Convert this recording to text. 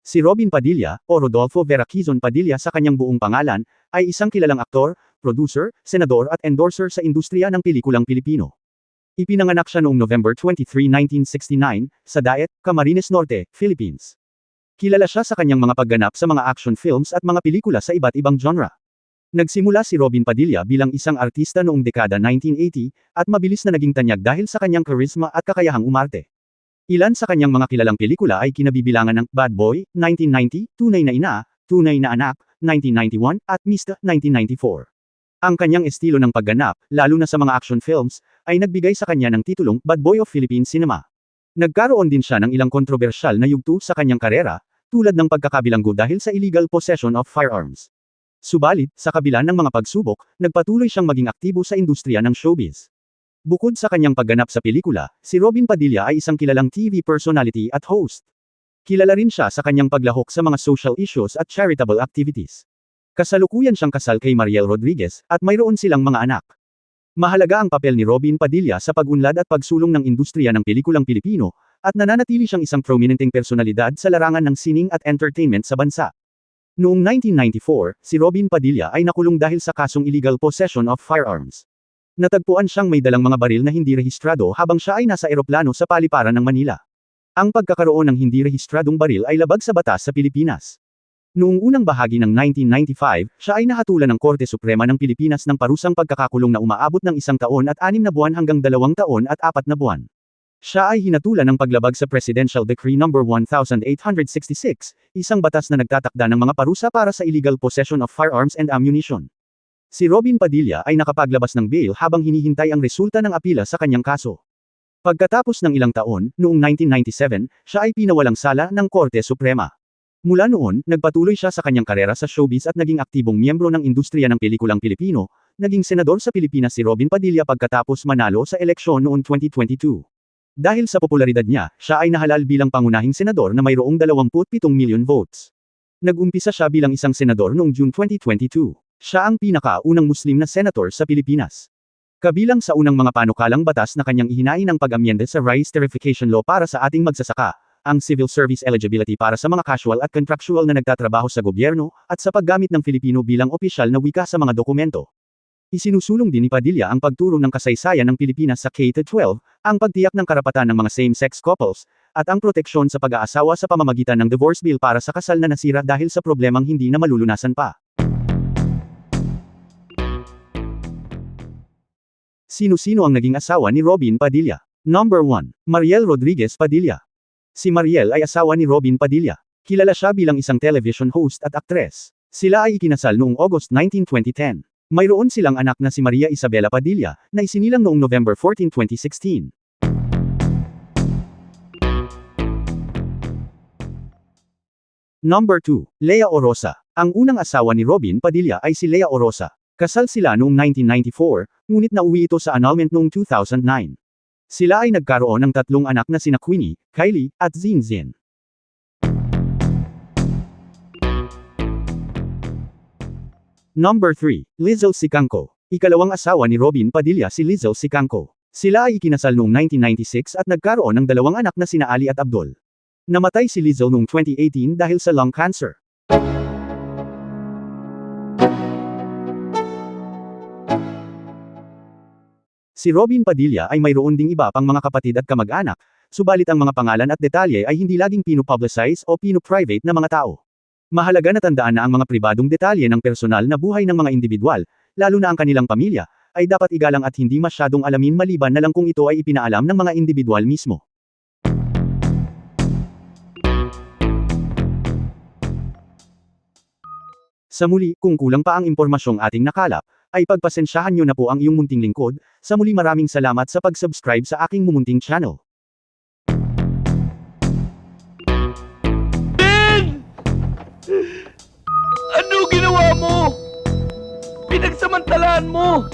Si Robin Padilla, o Rodolfo Veraquizon Padilla sa kanyang buong pangalan, ay isang kilalang aktor, producer, senador at endorser sa industriya ng pelikulang Pilipino. Ipinanganak siya noong November 23, 1969, sa Daet, Camarines Norte, Philippines. Kilala siya sa kanyang mga pagganap sa mga action films at mga pelikula sa iba't ibang genre. Nagsimula si Robin Padilla bilang isang artista noong dekada 1980, at mabilis na naging tanyag dahil sa kanyang charisma at kakayahang umarte. Ilan sa kanyang mga kilalang pelikula ay kinabibilangan ng Bad Boy, 1990, Tunay na Ina, Tunay na Anak, 1991, at Mr. 1994. Ang kanyang estilo ng pagganap, lalo na sa mga action films, ay nagbigay sa kanya ng titulong Bad Boy of Philippine Cinema. Nagkaroon din siya ng ilang kontrobersyal na yugto sa kanyang karera, tulad ng pagkakabilanggo dahil sa illegal possession of firearms. Subalit, sa kabila ng mga pagsubok, nagpatuloy siyang maging aktibo sa industriya ng showbiz. Bukod sa kanyang pagganap sa pelikula, si Robin Padilla ay isang kilalang TV personality at host. Kilala rin siya sa kanyang paglahok sa mga social issues at charitable activities. Kasalukuyan siyang kasal kay Mariel Rodriguez, at mayroon silang mga anak. Mahalaga ang papel ni Robin Padilla sa pag-unlad at pagsulong ng industriya ng pelikulang Pilipino, at nananatili siyang isang prominenteng personalidad sa larangan ng sining at entertainment sa bansa. Noong 1994, si Robin Padilla ay nakulong dahil sa kasong illegal possession of firearms. Natagpuan siyang may dalang mga baril na hindi rehistrado habang siya ay nasa eroplano sa paliparan ng Manila. Ang pagkakaroon ng hindi rehistradong baril ay labag sa batas sa Pilipinas. Noong unang bahagi ng 1995, siya ay nahatulan ng Korte Suprema ng Pilipinas ng parusang pagkakakulong na umaabot ng isang taon at anim na buwan hanggang dalawang taon at apat na buwan. Siya ay hinatulan ng paglabag sa Presidential Decree No. 1866, isang batas na nagtatakda ng mga parusa para sa illegal possession of firearms and ammunition. Si Robin Padilla ay nakapaglabas ng bail habang hinihintay ang resulta ng apila sa kanyang kaso. Pagkatapos ng ilang taon, noong 1997, siya ay pinawalang sala ng Korte Suprema. Mula noon, nagpatuloy siya sa kanyang karera sa showbiz at naging aktibong miyembro ng industriya ng pelikulang Pilipino, naging senador sa Pilipinas si Robin Padilla pagkatapos manalo sa eleksyon noong 2022. Dahil sa popularidad niya, siya ay nahalal bilang pangunahing senador na mayroong 27 milyon votes. Nag-umpisa siya bilang isang senador noong June 2022. Siya ang pinakaunang Muslim na senator sa Pilipinas. Kabilang sa unang mga panukalang batas na kanyang ihinain ang pag-amyenda sa Rice Terrification Law para sa ating magsasaka, ang civil service eligibility para sa mga casual at contractual na nagtatrabaho sa gobyerno, at sa paggamit ng Filipino bilang opisyal na wika sa mga dokumento. Isinusulong din ni Padilla ang pagturo ng kasaysayan ng Pilipinas sa K-12, ang pagtiyak ng karapatan ng mga same-sex couples, at ang proteksyon sa pag-aasawa sa pamamagitan ng divorce bill para sa kasal na nasira dahil sa problemang hindi na malulunasan pa. Sino-sino ang naging asawa ni Robin Padilla? Number 1. Mariel Rodriguez Padilla. Si Mariel ay asawa ni Robin Padilla. Kilala siya bilang isang television host at aktres. Sila ay ikinasal noong August 19, 2010. Mayroon silang anak na si Maria Isabela Padilla, na isinilang noong November 14, 2016. Number 2. Lea Orosa. Ang unang asawa ni Robin Padilla ay si Lea Orosa. Kasal sila noong 1994, ngunit nauwi ito sa annulment noong 2009. Sila ay nagkaroon ng tatlong anak na sina Queenie, Kylie, at Zinzin. Number 3. Lizelle Sicangco. Ikalawang asawa ni Robin Padilla si Lizelle Sicangco. Sila ay ikinasal noong 1996 at nagkaroon ng dalawang anak na sina Ali at Abdul. Namatay si Lizelle noong 2018 dahil sa lung cancer. Si Robin Padilla ay mayroon ding iba pang mga kapatid at kamag-anak, subalit ang mga pangalan at detalye ay hindi laging pino-publicize o pino-private na mga tao. Mahalaga na tandaan na ang mga pribadong detalye ng personal na buhay ng mga individual, lalo na ang kanilang pamilya, ay dapat igalang at hindi masyadong alamin maliban na lang kung ito ay ipinaalam ng mga individual mismo. Sa muli, kung kulang pa ang impormasyong ating nakalap, ay pagpasensyahan nyo na po ang iyong munting lingkod, sa muli maraming salamat sa pag-subscribe sa aking mumunting channel. Ben! Ano ginawa mo? Pinagsamantalaan mo!